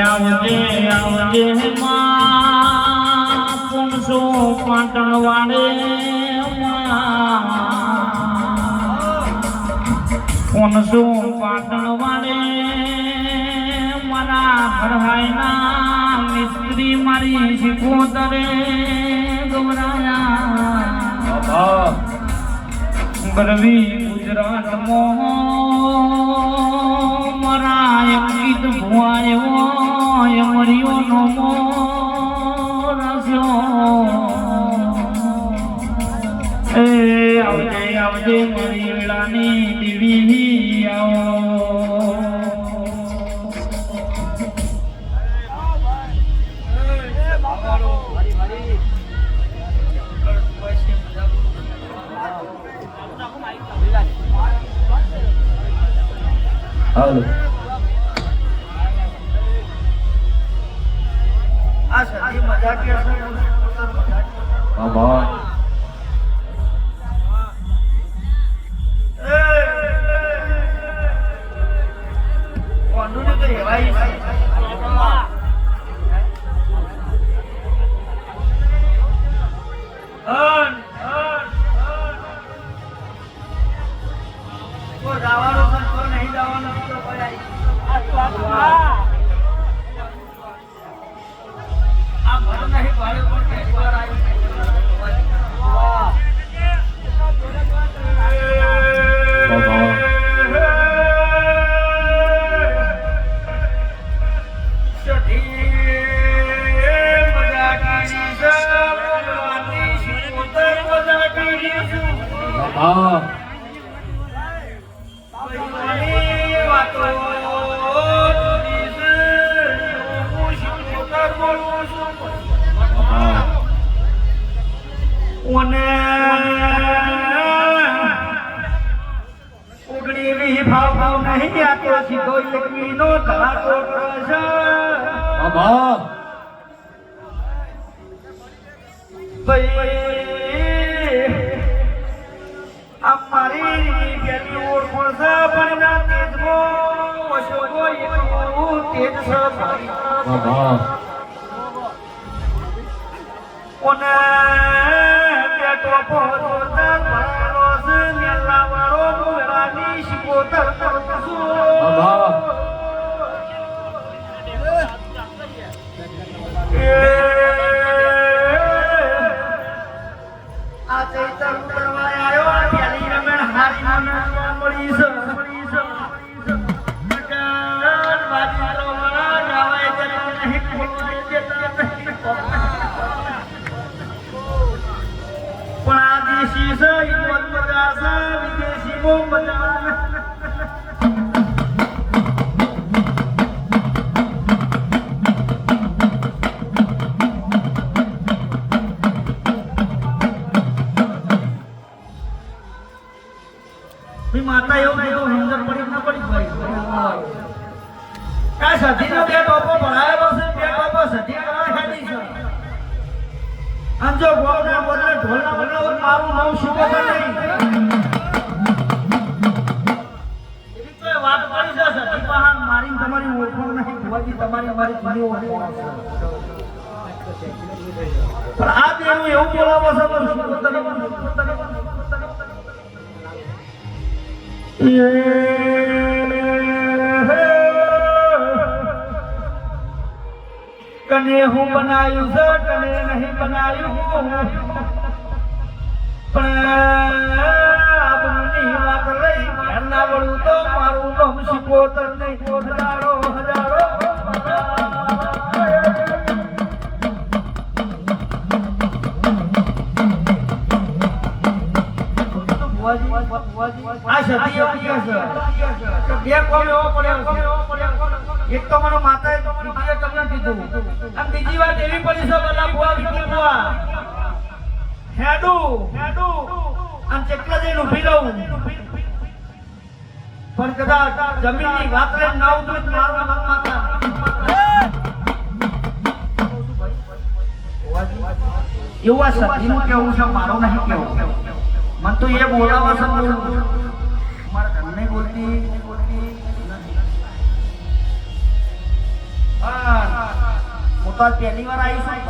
આવજે આવજે માં પૂનસો પાટણ વાળે પૂનસો પાટણ વાળે મારા ભરવાઈના મિસ્ત્રી મારી શીખોતરે ગવરાયા ગરવી ગુજરાત મારા એક ગીત ભુવાયો અમરિયો નો મોરસ્યો એ આવજે આવજે હાલો આ સધી મજાકીય છે બાબા ઓને ઉગડી વી ભાવ ભાવ નહીં આ તો સીધો એકવીનો ધડાકો ધરાતો ભાઈ ઓળખોણ છે પણ ના તેજમાં અશોકો એટલું તેજ છે ઓને પહોંચતા ભણેલો પણ આ દેશી છે ઈ મોજ મજા છે વિદેશી બહુ મજા આવે. ભઈ માતા એવું કીધું સમજણ પડી કે ના પડી ભાઈ આ સધીનો બે ટોપો ભણાયેલો આમ જો ગોળના બદલે ઢોલના બદલે મારું નામ શીખો તો નહીં વાત પડી છે સધી પહાણ મારી તમારી ઓળખાણ નહીં, ભુવાજી, તમારી મારી પણ આ દેવું એવું બોલાવો છે કને હું બનાયું છે કને નહીં બનાયું પણ આપની વાત લઈ ઘરના વળું તો મારું નામ શીખોતર નહીં. હજારો હજારો. બે કોમ પડ્યો એક તો મને માતાએ બીજીએ તમને કીધું. અને બીજી વાત એવી પડી છે બધા બુઆ વિકી બુઆ હેડુ. હેડુ અને ચેટલા જઈને ઊભી રહું. પણ કદાચ જમીનની વાત લઈને ના ઉતરું તો મારું માતા. એવું આ સતીનું કેવું છે, મારું નહીં કેવું મને તો એ બોલાવા છે મારા ઘરને બોલતી હા હું તો આજ પહેલી વાર આવી છું